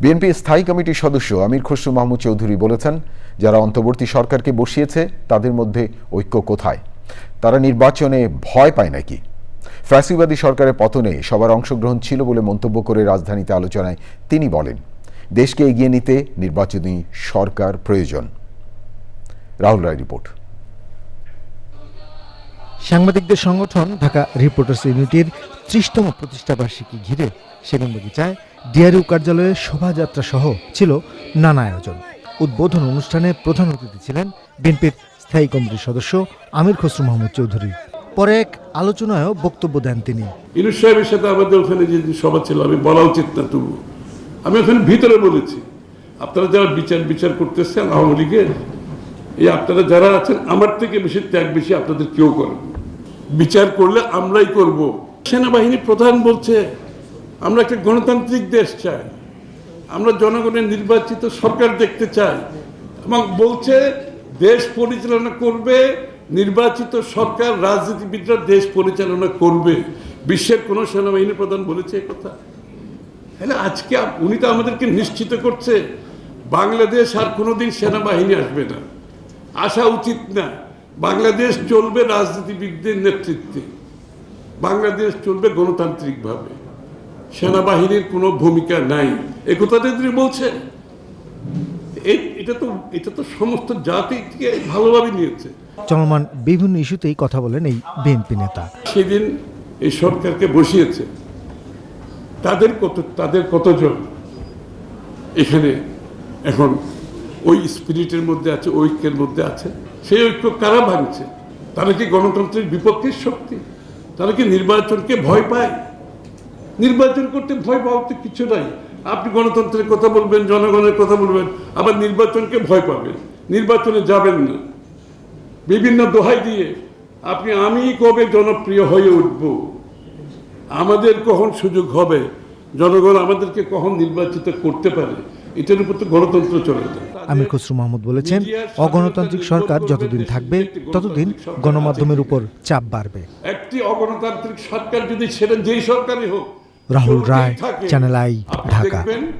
BNP স্থায়ী কমিটির সদস্য আমির খসরু মাহমুদ চৌধুরী বলেছেন, যারা অন্তর্বর্তী সরকারকে বসিয়েছে, তাদের মধ্যে ঐক্য কোথায়? তারা নির্বাচনে ভয় পায় নাকি? ফ্যাসিবাদী সরকারের পতনে সবার অংশগ্রহণ ছিল বলে মন্তব্য করে রাজধানীতে আলোচনায় তিনি বলেন, দেশকে এগিয়ে নিতে নির্বাচনী সরকার প্রয়োজন। রাহুল রায় রিপোর্ট। সাংবাদিকদের সংগঠন ঢাকা রিপোর্টার্স ইউনিটির ত্রিশতম প্রতিষ্ঠাবার্ষিকী ঘিরে সেগুনবাগিচায় ডিআরইউ কার্যালয়ে শোভাযাত্রা সহ ছিল নানা আয়োজন। উদ্বোধন অনুষ্ঠানে প্রধান অতিথি ছিলেন বিএনপির স্থায়ী কমিটির সদস্য আমির খসরু মাহমুদ চৌধুরী। পরে এক আলোচনায়ও বক্তব্য দেন তিনি। ইনুস সাথে আমাদের ওখানে যে সভা ছিল, আমি বলা উচিত না তবু। আমি ওখানে ভিতরে বলেছি, আপনারা যারা বিচার বিচার করতেছেন আওয়ামী লীগের, এই আপনারা যারা আছেন, আমার থেকে বেশি ত্যাগ বেশি আপনাদের কেউ করেন। বিচার করলে আমরাই করব। সেনাবাহিনী প্রধান বলছে, আমরা একটা গণতান্ত্রিক দেশ চাই। আমরা জনগণের নির্বাচিত সরকার দেখতে চাই। এবং বলছে, দেশ পরিচালনা করবে, নির্বাচিত সরকার রাজনীতিবিদরা দেশ পরিচালনা করবে। বিশ্বের কোনো সেনাবাহিনী প্রধান বলেছে কথা। তাহলে আজকে উনি তো আমাদেরকে নিশ্চিত করছে, বাংলাদেশ আর কোনোদিন সেনাবাহিনী আসবে না। আসা উচিত না। বাংলাদেশ চলবে রাজনীতিবিদদের নেতৃত্বে। বাংলাদেশ চলবে গণতান্ত্রিকভাবে। সেনাবাহিনীর কোনো ভূমিকা নাই। এ কথাটা তিনি বলছে। এটা তো এটা তো সমস্ত জাতি থেকে ভালোভাবে নিয়েছে। চলমান বিভিন্ন ইস্যুতেই কথা বলেন এই বিএনপি নেতা। সেদিন এই সরকারকে বসিয়েছে। তাদের কত তাদের কতজন এখানে এখন ওই স্পিরিটের মধ্যে আছে, ঐক্যের মধ্যে আছে। সেই ঐক্য কারা ভাঙছে? তারা কি গণতন্ত্রের বিপক্ষের শক্তি? তারা কি নির্বাচনকে ভয় পায়? নির্বাচন করতে ভয় পাওয়ার তো কিছু নাই। আপনি গণতন্ত্রের কথা বলবেন, জনগণের কথা বলবেন, আবার নির্বাচনকে ভয় পাবেন। নির্বাচনে যাবেন না। বিভিন্ন দোহাই দিয়ে আপনি আমি কবে জনপ্রিয় হয়ে উঠব? আমাদের কখন সুযোগ হবে? জনগণ আমাদেরকে কখন নির্বাচিত করতে পারে? এটার উপর তো গণতন্ত্র চলে যায়। আমির খসরু মাহমুদ বলেছেন অগণতান্ত্রিক সরকার যতদিন থাকবে ততদিন গণমাধ্যমের উপর চাপ বাড়বে। একটি অগণতান্ত্রিক সরকার যদি সেটা যেই সরকারই হোক রাহুল রায়, চ্যানেল আই, ঢাকা।